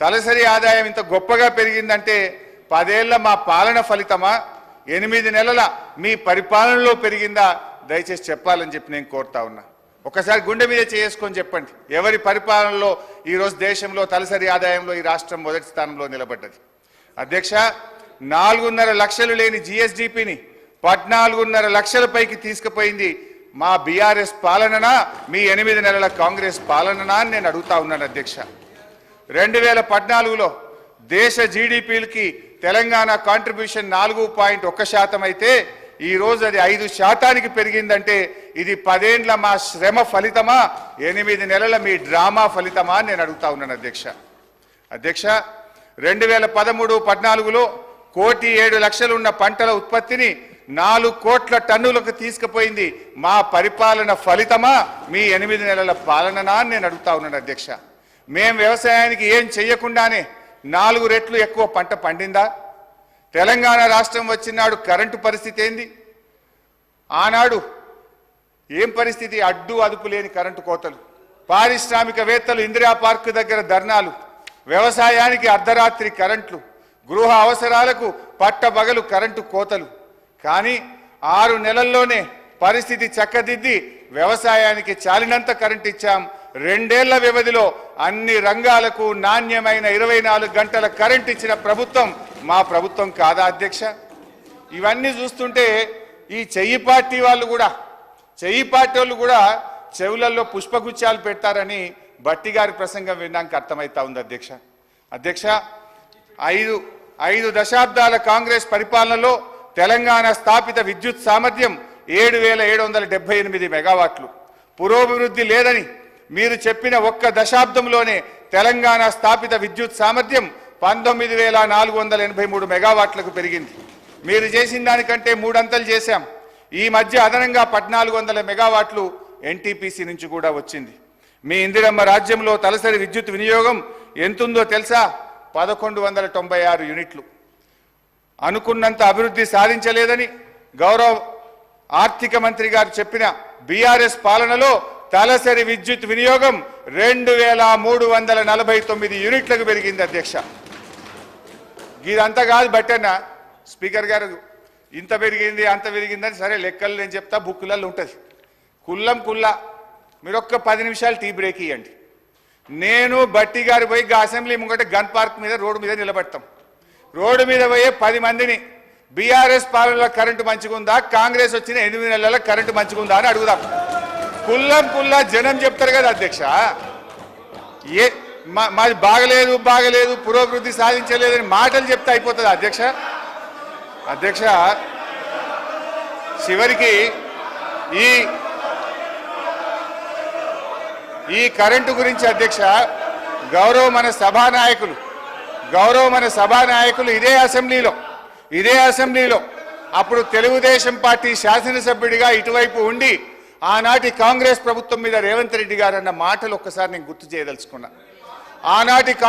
తలసరి ఆదాయం ఇంత గొప్పగా పెరిగిందంటే పదేళ్ళ మా పాలన ఫలితమా? ఎనిమిది నెలల మీ పరిపాలనలో పెరిగిందా? దయచేసి చెప్పాలని చెప్పి నేను కోరుతా ఉన్నా. ఒకసారి గుండె మీద చేసుకొని చెప్పండి. ఎవరి పరిపాలనలో ఈరోజు దేశంలో తలసరి ఆదాయంలో ఈ రాష్ట్రం మొదటి స్థానంలో నిలబడ్డది? అధ్యక్ష నాలుగున్నర లక్షలు లేని జిఎస్డిపిని పద్నాలుగున్నర లక్షల పైకి తీసుకుపోయింది మా బీఆర్ఎస్ పాలననా? మీ ఎనిమిది నెలల కాంగ్రెస్ పాలననా అని నేను అడుగుతా ఉన్నాను అధ్యక్ష. రెండు వేల పద్నాలుగులో దేశ జీడిపిలకి తెలంగాణ కాంట్రిబ్యూషన్ నాలుగు పాయింట్ ఒక్క శాతం అయితే ఈ రోజు అది ఐదు శాతానికి పెరిగిందంటే ఇది పదేండ్ల మా శ్రమ ఫలితమా? ఎనిమిది నెలల మీ డ్రామా ఫలితమా నేను అడుగుతా ఉన్నాను అధ్యక్ష. అధ్యక్ష రెండు వేల పదమూడు పద్నాలుగులో కోటి ఏడు లక్షలున్న పంటల ఉత్పత్తిని నాలుగు కోట్ల టన్నులకు తీసుకుపోయింది. మా పరిపాలన ఫలితమా? మీ ఎనిమిది నెలల పాలననా నేను అడుగుతా ఉన్నాను అధ్యక్ష. మేం వ్యవసాయానికి ఏం చెయ్యకుండానే నాలుగు రెట్లు ఎక్కువ పంట పండిందా? తెలంగాణ రాష్ట్రం వచ్చినాడు కరెంటు పరిస్థితి ఏంది? ఆనాడు ఏం పరిస్థితి? అడ్డు అదుపు లేని కరెంటు కోతలు. పారిశ్రామికవేత్తలు ఇందిరా పార్క్ దగ్గర ధర్నాలు. వ్యవసాయానికి అర్ధరాత్రి కరెంట్లు. గృహ అవసరాలకు పట్టబగలు కరెంటు కోతలు. కానీ ఆరు నెలల్లోనే పరిస్థితి చక్కదిద్ది వ్యవసాయానికి చాలినంత కరెంట్ ఇచ్చాం రెండేళ్ళ వ్యవధిలో అన్ని రంగాలకు నాణ్యమైన ఇరవై నాలుగు గంటల కరెంట్ ఇచ్చిన ప్రభుత్వం మా ప్రభుత్వం కాదా అధ్యక్ష? ఇవన్నీ చూస్తుంటే ఈ చెయ్యి పార్టీ వాళ్ళు కూడా చెయ్యి పార్టీ వాళ్ళు కూడా చెవులలో పుష్పగుచ్చాలు పెడతారని బట్టి గారి ప్రసంగం విన్నాక అర్థమవుతా ఉంది అధ్యక్ష. అధ్యక్ష ఐదు ఐదు దశాబ్దాల కాంగ్రెస్ పరిపాలనలో తెలంగాణ స్థాపిత విద్యుత్ సామర్థ్యం ఏడు వేల ఏడు వందల డెబ్బై ఎనిమిది మెగావాట్లు. పురోభివృద్ధి లేదని మీరు చెప్పిన ఒక్క దశాబ్దంలోనే తెలంగాణ స్థాపిత విద్యుత్ సామర్థ్యం పంతొమ్మిది వేల నాలుగు వందల ఎనభై మూడు మెగావాట్లకు పెరిగింది. మీరు చేసిన దానికంటే మూడంతలు చేశాం. ఈ మధ్య అదనంగా పద్నాలుగు వందల మెగావాట్లు ఎన్టీపీసీ నుంచి కూడా వచ్చింది. మీ ఇందిరమ్మ రాజ్యంలో తలసరి విద్యుత్ వినియోగం ఎంతుందో తెలుసా? పదకొండు వందల తొంభై ఆరు యూనిట్లు. అనుకున్నంత అభివృద్ధి సాధించలేదని గౌరవ ఆర్థిక మంత్రి గారు చెప్పిన బీఆర్ఎస్ పాలనలో తలసరి విద్యుత్ వినియోగం రెండు వేల మూడు వందల నలభై తొమ్మిది యూనిట్లకు పెరిగింది అధ్యక్ష. ఇదంతా కాదు బట్టన్న. స్పీకర్ గారు ఇంత పెరిగింది అంత పెరిగిందని సరే లెక్కలు నేను చెప్తా బుక్కులలో ఉంటుంది. కుల్లం కుల్ల. మీరు ఒక్క పది నిమిషాలు టీ బ్రేక్ ఇవ్వండి నేను బట్టి గారు పోయి అసెంబ్లీ ముంగట గన్ పార్క్ మీద రోడ్డు మీద నిలబడతాం. రోడ్డు మీద పోయే పది మందిని బీఆర్ఎస్ పాలనలో కరెంటు మంచిగుందా కాంగ్రెస్ వచ్చిన ఎనిమిది నెలల కరెంటు మంచిగుందా అని అడుగుదాం. కుల్లం కుల్లా జనం చెప్తారు కదా అధ్యక్ష. ఏ మా- మాది బాగలేదు బాగలేదు పురోభివృద్ధి సాధించలేదని మాటలు చెప్తే అయిపోతుంది అధ్యక్ష. అధ్యక్ష చివరికి ఈ ఈ కరెంటు గురించి అధ్యక్ష గౌరవ మన సభానాయకులు గౌరవ మన సభానాయకులు ఇదే అసెంబ్లీలో ఇదే అసెంబ్లీలో అప్పుడు తెలుగుదేశం పార్టీ శాసనసభ్యుడిగా ఇటువైపు ఉండి ఆనాటి కాంగ్రెస్ ప్రభుత్వం మీద రేవంత్ రెడ్డి గారు అన్న మాటలు ఒక్కసారి నేను గుర్తు చేయదలుచుకున్నా. ఆనాటి కాంగ్రెస్